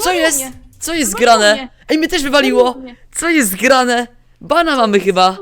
Co jest? Co jest Wywaliło grane? mnie. Ej, mnie też wywaliło! Co jest grane? Bana mamy chyba!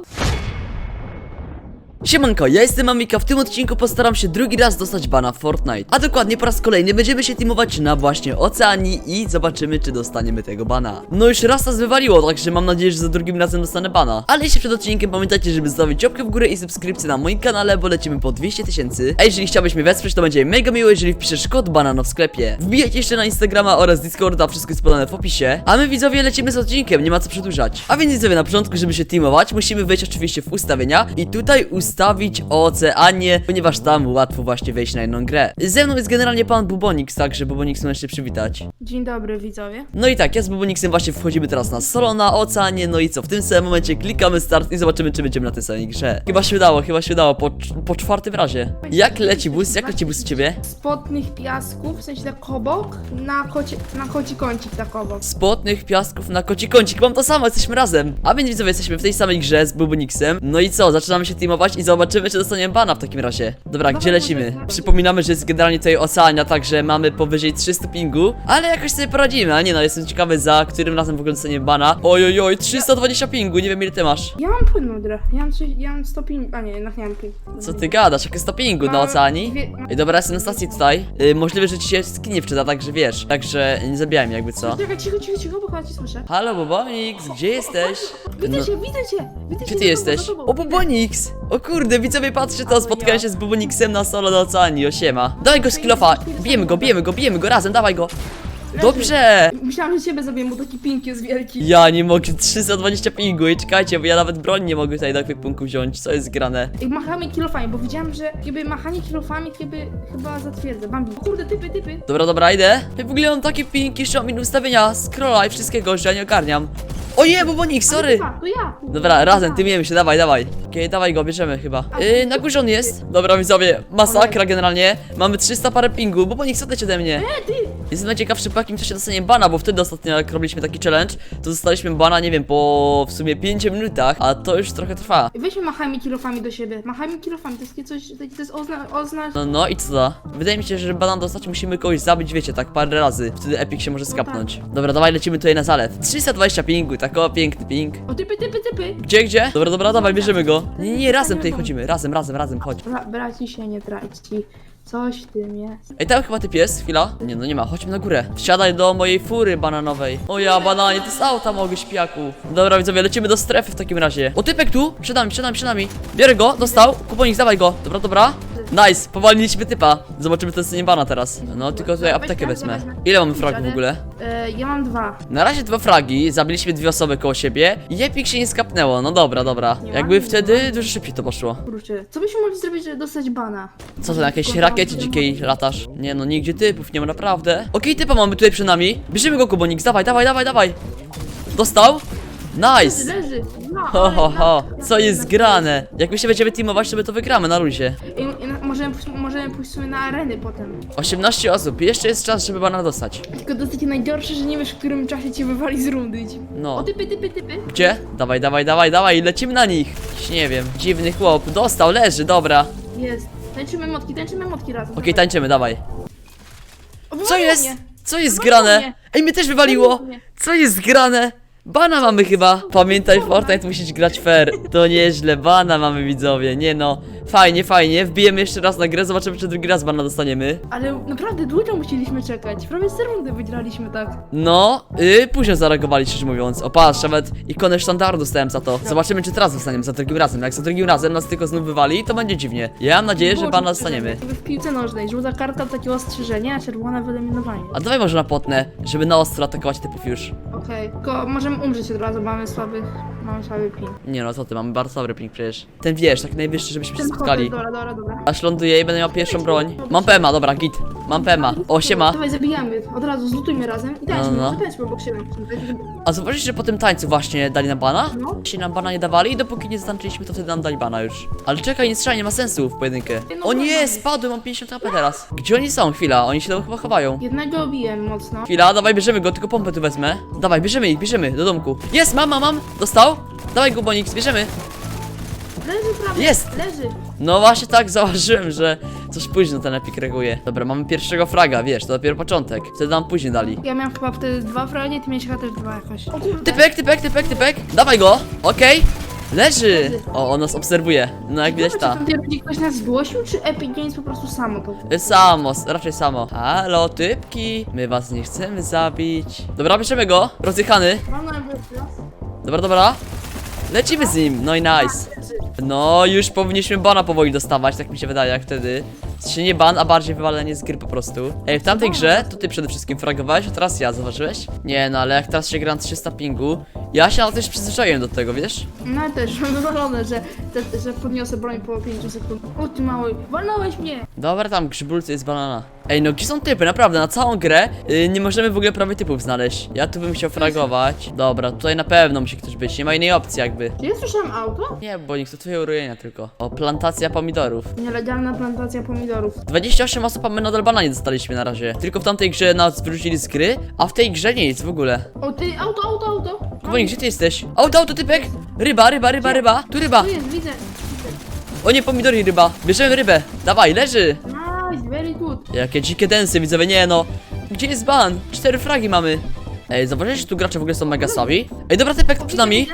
Siemanko, ja jestem Amika, w tym odcinku postaram się drugi raz dostać bana w Fortnite. A dokładnie po raz kolejny będziemy się teamować na właśnie Oceanii i zobaczymy czy dostaniemy tego bana. No już raz nas wywaliło, także mam nadzieję, że za drugim razem dostanę bana. Ale jeszcze przed odcinkiem pamiętajcie, żeby zostawić łapkę w górę i subskrypcję na moim kanale, bo lecimy po 200 tysięcy. A jeżeli chciałbyś mnie wesprzeć, to będzie mega miło, jeżeli wpiszesz kod banano w sklepie. Wbijajcie jeszcze na Instagrama oraz Discorda, wszystko jest podane w opisie. A my widzowie lecimy z odcinkiem, nie ma co przedłużać. A więc widzowie, na początku, żeby się teamować, musimy wejść oczywiście w ustawienia I tutaj ustawić oceanie, ponieważ tam łatwo właśnie wejść na jedną grę Ze mną jest generalnie pan Bubonix, także Bubonix możesz się przywitać Dzień dobry widzowie. no i tak, ja z Bubonixem właśnie wchodzimy teraz na solo na oceanie, no i co, w tym samym momencie klikamy start i zobaczymy, czy będziemy na tej samej grze. Chyba się udało, chyba się udało, po, po czwartym razie. Jak leci bus? Jak leci bus u ciebie? Spotnych piasków, w sensie tak obok, na, kocie, na koci kącik tak obok. Spotnych piasków na koci kącik, mam to samo, jesteśmy razem. A więc widzowie, jesteśmy w tej samej grze z Bubonixem. No i co, zaczynamy się teamować i zobaczymy, czy dostaniemy bana w takim razie. Dobra, gdzie lecimy? Przypominamy, że jest generalnie tutaj oceania, także mamy powyżej 300 pingu, ale jakoś sobie poradzimy, a nie no, jestem ciekawy za którym razem w ogóle dostaniemy bana. Oj, oj, oj, 320 pingu, nie wiem ile ty masz. Ja mam płynną grę, ja mam, trzy- ja mam 105, a nie, jednak nie mam płyn. Co ty gadasz? Jakie 100 pingu na Mam oceanii? dwie- Ej, dobra, jestem na stacji tutaj. Y, możliwe, że ci się skinie wczyta, także wiesz. Także nie zabijaj mnie jakby co. Czekaj, cicho, cicho, cicho, bo chyba cię słyszę. Halo, Bobonix, gdzie jesteś? Widzę No, cię, widzę cię, widzę Gdzie cię ty za jesteś? tobą, O. Bobonix! O kurde, widzowie, patrzcie to, spotkałem się z Bobonixem na solo na oceanii, o siema. Dawaj go skillofa, bijemy go, bijemy go, bijemy go razem, dawaj go. Dobrze! Myślałam, że ciebie zabiję, bo taki pink jest wielki. Ja nie mogę, 320 pingu i czekajcie, bo ja nawet broń nie mogę tutaj do ekwipunku wziąć, co jest grane? I machamy kilofami, bo widziałam, że jakby machanie kilofami jakby chyba zatwierdza. Bambi. O kurde, typy, typy. Dobra, dobra, idę. Ja w ogóle mam takie pinki, że mam inne ustawienia, scrolla i wszystkiego, że ja nie ogarniam. O nie, Bobonix, Ale sorry! To ja. Dobra, razem, tymiemy się, dawaj, dawaj. Okej, dawaj go, bierzemy chyba. Yy, na górze on jest. Dobra, widzowie, masakra generalnie. Mamy 300 parę pingu, bo niech odejdź ode mnie. E, ty! Jestem najciekawszy po jakim czasie dostanie bana, bo wtedy ostatnio jak robiliśmy taki challenge, to dostaliśmy bana, nie wiem, po w sumie 5 minutach, a to już trochę trwa. Weźmy machajmy kilofami do siebie. Machajmy kilofami, to jest coś, to jest ozna. No, no i co da? Wydaje mi się, że żeby bana dostać musimy kogoś zabić, wiecie, tak parę razy. Wtedy Epic się może skapnąć. Dobra, dawaj, lecimy tutaj na zalew. 320 pingu, tak o, piękny ping. O, typy, typy, typy! Gdzie, gdzie? Dobra, dobra, dawaj, bierzemy go. Nie, nie, razem tutaj chodzimy, razem, razem, razem, chodź. Bra braci się nie traci. Coś w tym jest. Ej, tam chyba typ jest, chwila. Nie, no nie ma, chodźmy na górę. Wsiadaj do mojej fury bananowej. O ja, bananie, to z auta mogę, śpiaku. Dobra, widzowie, lecimy do strefy w takim razie. O, typek tu, przed nami, przed nami, przed nami. Bierę go, dostał, kuponik, dawaj go. Dobra, dobra. Nice, powaliliśmy typa. Zobaczymy, to jest nie bana teraz. No, tylko tutaj aptekę wezmę. Ile mamy fragów w ogóle? E, ja mam dwa. Na razie dwa fragi, zabiliśmy dwie osoby koło siebie i Epic się nie skapnęło, no dobra, dobra. Nie Jakby wtedy dużo szybciej to poszło. Kurczę, co byśmy mogli zrobić, żeby dostać bana? Co to, na jakiejś rakiecie dzikiej latasz? Nie no, nigdzie typów nie ma, naprawdę. Okej, typa mamy tutaj przy nami. Bierzemy go, Kubonix, dawaj, dawaj, dawaj, dawaj. Dostał? Nice! Leży! No, Ho, ho, ho, co jest grane? Jak my się będziemy teamować, to my to wygramy na luzie. Możemy, pójść- możemy pójść sobie na areny potem. 18 osób, jeszcze jest czas, żeby bana dostać. Tylko takie najgorsze, że nie wiesz, w którym czasie cię wywali z rundy. No. O, typy, typy, typy. Gdzie? Dawaj, dawaj, dawaj, dawaj, lecimy na nich. Jakiś, Nie wiem, dziwny chłop, dostał, leży, dobra. Jest. Tańczymy motki, tańczymy motki razem. Okej, tańczymy, dawaj. O, Co wywaliło jest? mnie. Co jest Wywaliło grane? mnie. Ej, mnie też wywaliło! Wywaliło mnie. Co jest grane? Bana mamy chyba. Pamiętaj, Fortnite musisz grać fair. To nieźle, bana mamy widzowie. Nie no, fajnie, fajnie. Wbijemy jeszcze raz na grę, zobaczymy, czy drugi raz bana dostaniemy. Ale naprawdę długo musieliśmy czekać. Prawie z rundy wygraliśmy tak. No, yy, późno zareagowali, szczerze mówiąc. O, patrz, nawet ikonę sztandaru dostałem za to. Zobaczymy, czy teraz dostaniemy za drugim razem. Jak za drugim razem nas tylko znów wywali, to będzie dziwnie. Ja mam nadzieję, że bana dostaniemy. Jakby W piłce nożnej. Żółta karta takie ostrzeżenie, a czerwona wyeliminowanie. A dawaj może na potnę, żeby na ostro atakować typów już. Okej. Tylko możemy umrzeć od razu, mamy słabych. Mamy słaby ping. Nie no, co ty, mamy bardzo dobry ping przecież. Ten wiesz, tak najwyższy, żebyśmy się spotkali. dobra, dobra, dobra. Aż ląduję i będę miał pierwszą broń. Mam PMA, dobra, git. Mam PMA. O, siema. Dawaj, zabijamy. Od razu zlutujmy razem i tańczmy, No, no. no, tańczmy obok siebie. A zauważysz, że po tym tańcu właśnie dali nam bana? No. Jeśli nam bana nie dawali, dopóki nie zatańczyliśmy, to wtedy nam dali bana już. Ale czekaj, nie strzelaj, nie ma sensu w pojedynkę. No, O nie, spadłem, mam 50 HP teraz. Gdzie oni są? Chwila, oni się tam chyba chowają. Jednego obiłem mocno. Chwila, dawaj, bierzemy go, tylko pompę tu wezmę. Dawaj, bierzemy ich, bierzemy, do domku. Jest, mam, mam, mam. Dostał? Dawaj go, Bonix, bierzemy. Leży prawie. Jest. Leży. No właśnie tak, zauważyłem, że coś późno ten epik reaguje. Dobra, mamy pierwszego fraga, wiesz, to dopiero początek. Wtedy nam później dali. Ja miałem chyba wtedy dwa fragi, ty miałeś chyba też dwa jakoś. O kurde. Typek, typek, typek, typek. Dawaj go, okej. Leży. O, on nas obserwuje. No jak widać Zobacz, ta. czy tam będzie ktoś nas zgłosił, czy Epic Games po prostu samo to Samo, raczej samo. Halo, typki. My was nie chcemy zabić. Dobra, bierzemy go. Rozjechany. Mam na. Dobra, dobra. Lecimy z nim. No i nice. No, już powinniśmy bana powoli dostawać, tak mi się wydaje, jak wtedy. Sensie nie ban, a bardziej wywalenie z gry po prostu. Ej, w tamtej grze to ty przede wszystkim fragowałeś, a teraz ja, zauważyłeś? Nie, no ale jak teraz się gra na 300 pingu, ja się na już przyzwyczaiłem do tego, wiesz? No ja też mam wywalone, że, że, że podniosę broń po 5 sekund. O ty mały, walnąłeś mnie! Dobra, tam grzybulcy jest banana. Ej, no gdzie są typy? Naprawdę, na całą grę yy, nie możemy w ogóle prawie typów znaleźć. Ja tu bym chciał fragować. Dobra, tutaj na pewno musi ktoś być, nie ma innej opcji jakby. Czy ja słyszałem auto? Nie, bo nie chcę twoje urojenia tylko. O, plantacja pomidorów. Nielegalna plantacja pomidorów. 28 osób, a my nadal bana nie dostaliśmy na razie. Tylko w tamtej grze nas wyrzucili z gry, a w tej grze nic w ogóle. O ty, auto, auto, auto! Kuboni, gdzie ty jesteś? Auto, auto, typek! Ryba, ryba, ryba, ryba! Tu ryba! Tu jest, widzę. O nie, pomidory ryba! Bierzemy rybę! Dawaj, leży! Nice, very good. Jakie dzikie densy, widzowie, nie no! Gdzie jest ban? Cztery fragi mamy! Ej, zauważyłeś, że tu gracze w ogóle są mega słabi? Ej, dobra, typek, przed nami!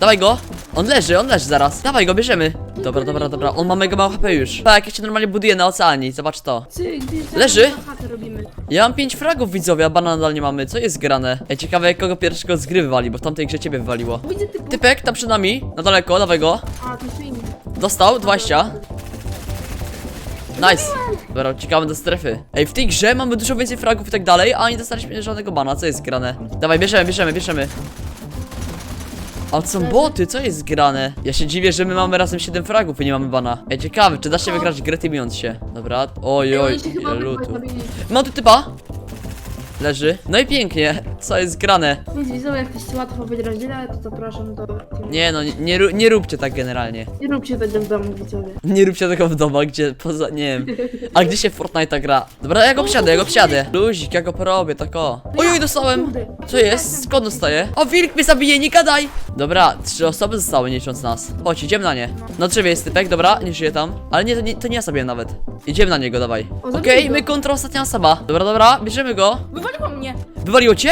Dawaj go! On leży, on leży zaraz. Dawaj go, bierzemy. Dobra, dobra, dobra. On ma mega mało HP już. Tak, jak się normalnie buduje na oceanie, zobacz to. Ty, Leży? na chatę robimy. Ja mam 5 fragów widzowie, a bana nadal nie mamy. Co jest grane? Ej, ciekawe jak kogo pierwszego z gry wywali, bo w tamtej grze ciebie wywaliło. Widzę typu. Typek, tam przed nami, na daleko, dawaj go. A, to jest inny. Dostał, 20. Nice. Dobra, uciekamy do strefy. Ej, w tej grze mamy dużo więcej fragów i tak dalej, a nie dostaliśmy żadnego bana. Co jest grane? Dawaj, bierzemy, bierzemy, bierzemy. A to są boty, co jest grane? Ja się dziwię, że my mamy razem 7 fragów i nie mamy bana. Ej, ciekawe, czy da się wygrać grę tymiąc się? Dobra, oj, oj, ile lutu. Mam tu typa. Leży. No i pięknie. Co jest grane? Więc widzowie, jak ktoś łatwo wygrać grę, to zapraszam do. Nie no, nie, nie, ró- nie róbcie tak generalnie. Nie róbcie tego w domu, widzowie. Nie róbcie tego w domu, gdzie poza, nie wiem. A gdzie się w Fortnite'a gra? Dobra, ja go wsiadę, ja go wsiadę. Luzik, ja go porobię, tak o. Ojoj, dostałem. Co jest? Skąd dostaję? O, wilk mnie zabije, nie gadaj! Dobra, trzy osoby zostały, nie licząc nas. Chodź, idziemy na nie. Na drzewie jest typek, dobra, nie żyje tam. Ale nie, to nie, to nie ja sobie nawet. Idziemy na niego, dawaj. O, Okej, go. my kontra ostatnia osoba. Dobra, dobra, bierzemy go. Wywaliło mnie! Wywaliło cię?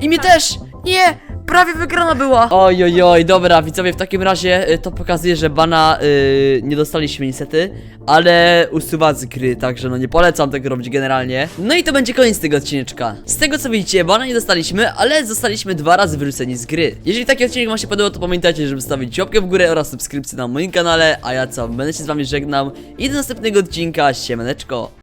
I mnie też! Nie! Prawie wygrana była! Oj, oj, oj, dobra, widzowie, w takim razie y, to pokazuje, że bana y, nie dostaliśmy niestety, ale usuwa z gry, także no nie polecam tego robić generalnie. No i to będzie koniec tego odcineczka. Z tego co widzicie, bana nie dostaliśmy, ale zostaliśmy dwa razy wyrzuceni z gry. Jeżeli taki odcinek wam się podobał, to pamiętajcie, żeby stawić łapkę w górę oraz subskrypcję na moim kanale, a ja co, będę się z wami żegnał i do następnego odcinka, siemaneczko.